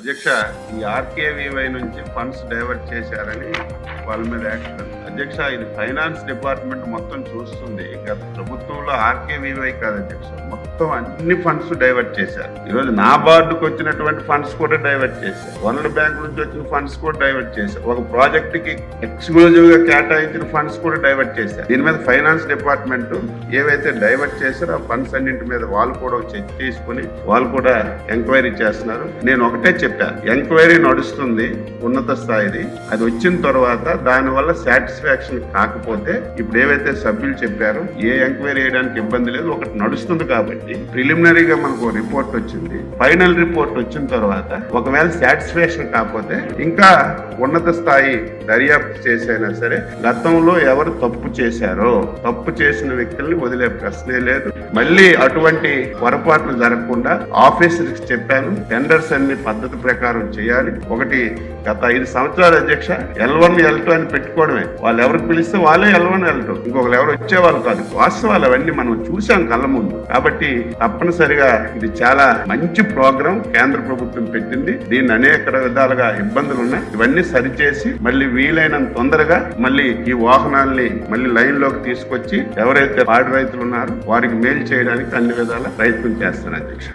అధ్యక్ష ఈ ఆర్కేవీవై నుంచి ఫండ్స్ డైవర్ట్ చేశారని వాళ్ళ మీద యాక్షన్ అధ్యక్ష ఇది ఫైనాన్స్ డిపార్ట్మెంట్ మొత్తం చూస్తుంది. గత ప్రభుత్వంలో ఆర్కేవీవై కాదు అధ్యక్ష. మొత్తం అన్ని ఫండ్స్ డైవర్ట్ చేశారు. ఈరోజు నా బార్డుకు వచ్చినటువంటి ఫండ్స్ కూడా డైవర్ట్ చేశారు. వనరుల బ్యాంక్ నుంచి వచ్చిన ఫండ్స్ కూడా డైవర్ట్ చేశారు. ఒక ప్రాజెక్ట్కి ఎక్స్క్లూజివ్గా కేటాయించిన ఫండ్స్ కూడా డైవర్ట్ చేశారు. దీని మీద ఫైనాన్స్ డిపార్ట్మెంట్ ఏవైతే డైవర్ట్ చేశారో ఆ ఫండ్స్ అన్నింటి మీద వాళ్ళు కూడా చెక్ చర్చ తీసుకుని వాళ్ళు కూడా ఎంక్వైరీ చేస్తున్నారు. నేను ఒకటే చెప్పాను ఎంక్వైరీ నడుస్తుంది. ఉన్నత స్థాయిది. అది వచ్చిన తర్వాత దాని వల్ల సాటిస్ఫాక్షన్ కాకపోతే ఇప్పుడు ఏవైతే సభ్యులు చెప్పారో ఏ ఎంక్వైరీ చేయడానికి ఇబ్బంది లేదు. ఒకటి నడుస్తుంది కాబట్టి ప్రిలిమినరీగా మనకు రిపోర్ట్ వచ్చింది. ఫైనల్ రిపోర్ట్ వచ్చిన తర్వాత ఒకవేళ సాటిస్ఫాక్షన్ కాకపోతే ఇంకా ఉన్నత స్థాయి దర్యాప్తు చేసైనా సరే గతంలో ఎవరు తప్పు చేశారో తప్పు చేసిన వ్యక్తుల్ని వదిలే ప్రశ్నే లేదు. మళ్ళీ అటువంటి పొరపాట్లు జరగకుండా ఆఫీసర్కి చెప్పాను టెండర్స్ అన్ని పద్ధతి ప్రకారం చేయాలి. ఒకటి గత ఐదు సంవత్సరాల అధ్యక్ష ఎల్ వన్ ఎల్ టూ అని పెట్టుకోవడమే. వాళ్ళు ఎవరికి పిలిస్తే వాళ్ళే ఎల్ వన్ ఎల్ టూ ఇంకొకరు ఎవరు వచ్చేవాళ్ళు కాదు. వాస్తవాలు అవన్నీ మనం చూసాం కళ్ళ ముందు. కాబట్టి తప్పనిసరిగా ఇది చాలా మంచి ప్రోగ్రాం. కేంద్ర ప్రభుత్వం పెట్టింది. దీన్ని అనేక విధాలుగా ఇబ్బందులు ఉన్నాయి. ఇవన్నీ సరిచేసి మళ్ళీ వీలైనంత తొందరగా మళ్ళీ ఈ వాహనాల్ని మళ్ళీ లైన్లోకి తీసుకొచ్చి ఎవరైతే పాడి రైతులు ఉన్నారో వారికి మేలు చేయడానికి అన్ని విధాల ప్రయత్నం చేస్తాను అధ్యక్ష.